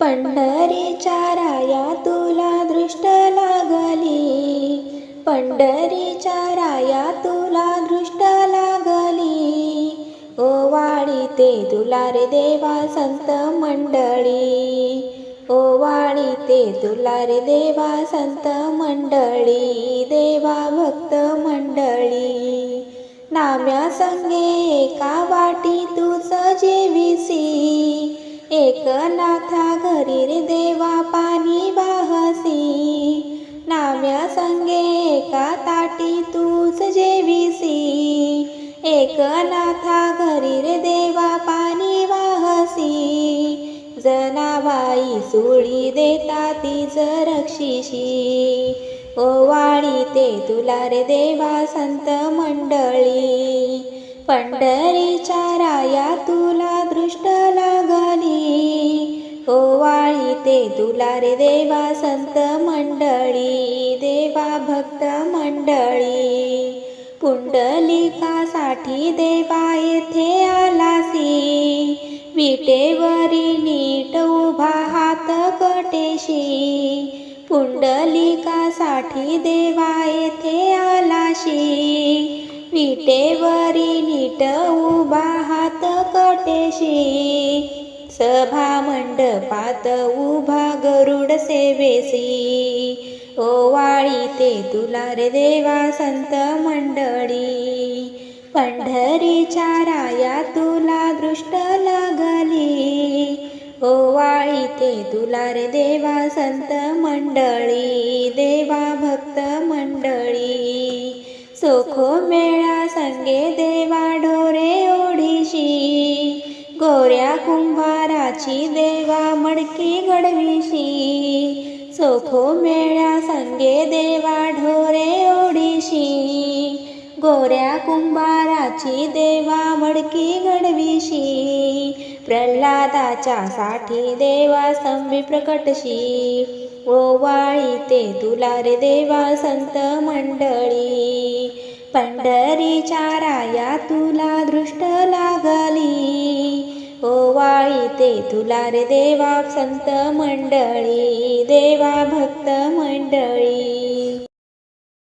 पंढरीच्या राया तुला दृष्ट लागली. पंढरीच्या राया तुला दृष्ट लागली. ओ वाडी ते तुला रे देवा संत मंडळी. ओ वाडी ते तुला रे देवा संत मंडळी. देवा भक्त मंडळी. नाम्या संगे एका वाटी तूच जेविसी. एक नाथा घरी रे देवा पाणी वाहसी. नाम्या संगे एका ताटी तूच जेविसी. एक नाथा घरी रे देवा पाणी वाहसी. जनाबाई सुळी देता तीच रक्षिशी. ओ वाणी ते तुला रे देवा संत मंडळी. पंढरीच्या राया तुला दृष्ट लागली. येते तुला रे देवा संत मंडळी देवा भक्त मंडळी. पुंडलिकासाठी देवा येथे आलासी. विटेवरी नीट उभा हात कटेशी. पुंडलिकासाठी देवा येथे आलाशी. विटेवरी नीट उभा हात कटेशी. सभा मंडपात उभा गरुड सेवेसी. ओ वाळी ते तुला रे देवा संत मंडळी. पंढरीच्या राया तुला दृष्ट लागली. ओ वाळी ते तुला रे देवा संत मंडळी. देवा भक्त मंडळी. सोखो मेळा संगे देवा ढोरे ओढीशी. गोऱ्या कुंभाराची देवा मडकी घडविशी सोखो मेळ्या संगे देवा ढोरे ओडिशी गोऱ्या कुंभाराची देवा मडकी घडविशी प्रल्हादाच्या साठी देवा स्तंभी प्रकटशी. ओ वाळी ते तुला रे देवा संत मंडळी. पंढरीच्या राया तुला दृष्ट लागली. ते तुला रे देवा संत मंडळी देवा भक्त मंडळी.